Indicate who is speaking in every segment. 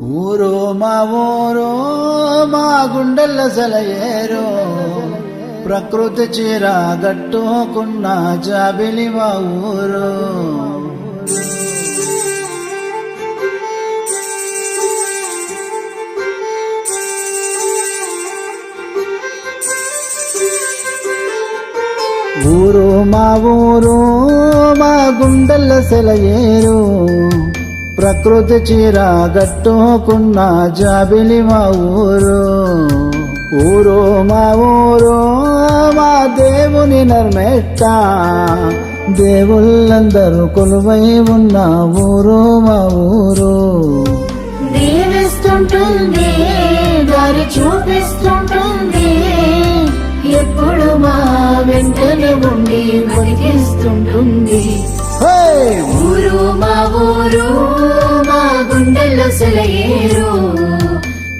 Speaker 1: ఊరో మా ఊరో మా గుండెల సెలయేరు ప్రకృతి చీర గట్టుకున్న జాబిలి మా ఊరు. ఊరు మా ఊరు మా గుండెల సెలయేరు ప్రకృతి చీర గట్టుకున్న జాబిలి మా ఊరు. ఊరు మా ఊరు మా దేవుని నర్మెట్ట దేవుళ్ళందరూ కొలువై ఉన్న ఊరు మా ఊరు.
Speaker 2: దీవిస్తుంటుంది దారి చూపిస్తుంటుంది. ఎప్పుడు మా వెంటనే ఉండి బతికిస్తుంటుంది.
Speaker 1: హే!
Speaker 2: ఊరు మా ఊరు గుండెల్లో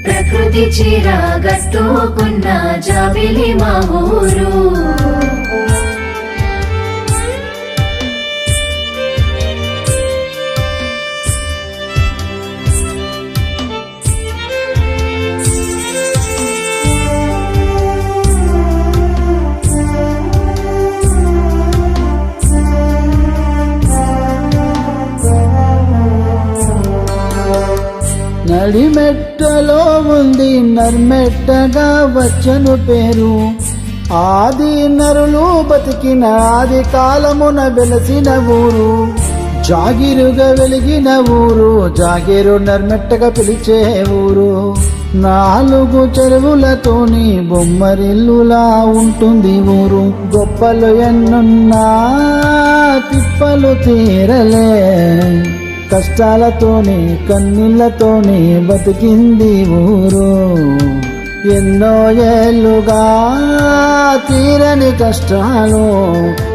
Speaker 2: ప్రకృతి చీర గట్టుకున్న జాబిలి మా ఊరు.
Speaker 1: నడిమెట్టలో ఉంది నర్మెట్టగా వచ్చను పేరు. ఆది నరులు బతికిన ఆది కాలమున వెలసిన ఊరు. జాగిరుగా వెలిగిన ఊరు జాగిరు నర్మెట్టగా పిలిచే ఊరు. నాలుగు చెరువులతోని బొమ్మరిల్లులా ఉంటుంది ఊరు. గొప్పలు ఎన్నున్నా తిప్పలు తీరలే. కష్టాలతోనే కన్నీళ్ళతోనే బతికింది ఊరు. ఎన్నో ఏళ్ళుగా తీరని కష్టాలు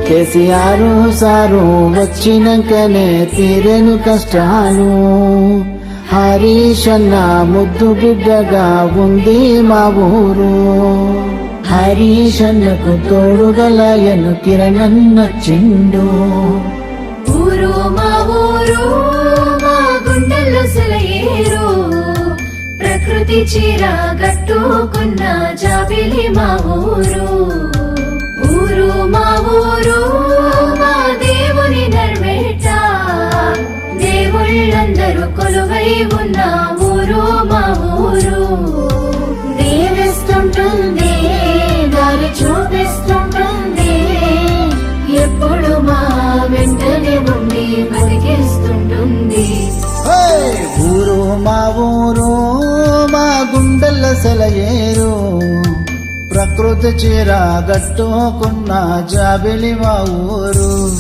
Speaker 1: కేసీఆర్ సారు వచ్చినాకనే తీరని కష్టాలు. హరీష్ అన్న ముద్దు బిడ్డగా ఉంది మా ఊరు. హరీష్ అన్నకు తోడుగలయను కిరణన్న
Speaker 2: ఊరు మా ఊరు. ప్రకృతి చీర గట్టుకున్న జాబిలి మా ఊరు. ఊరు మా ఊరు మా దేవుని నర్వేట. దేవుళ్ళందరూ కొలువై ఉన్న ఊరు మా ఊరు.
Speaker 1: గుండెల సెలయేరు. ప్రకృతి చీర గట్టుకున్న జాబిలి మా ఊరు.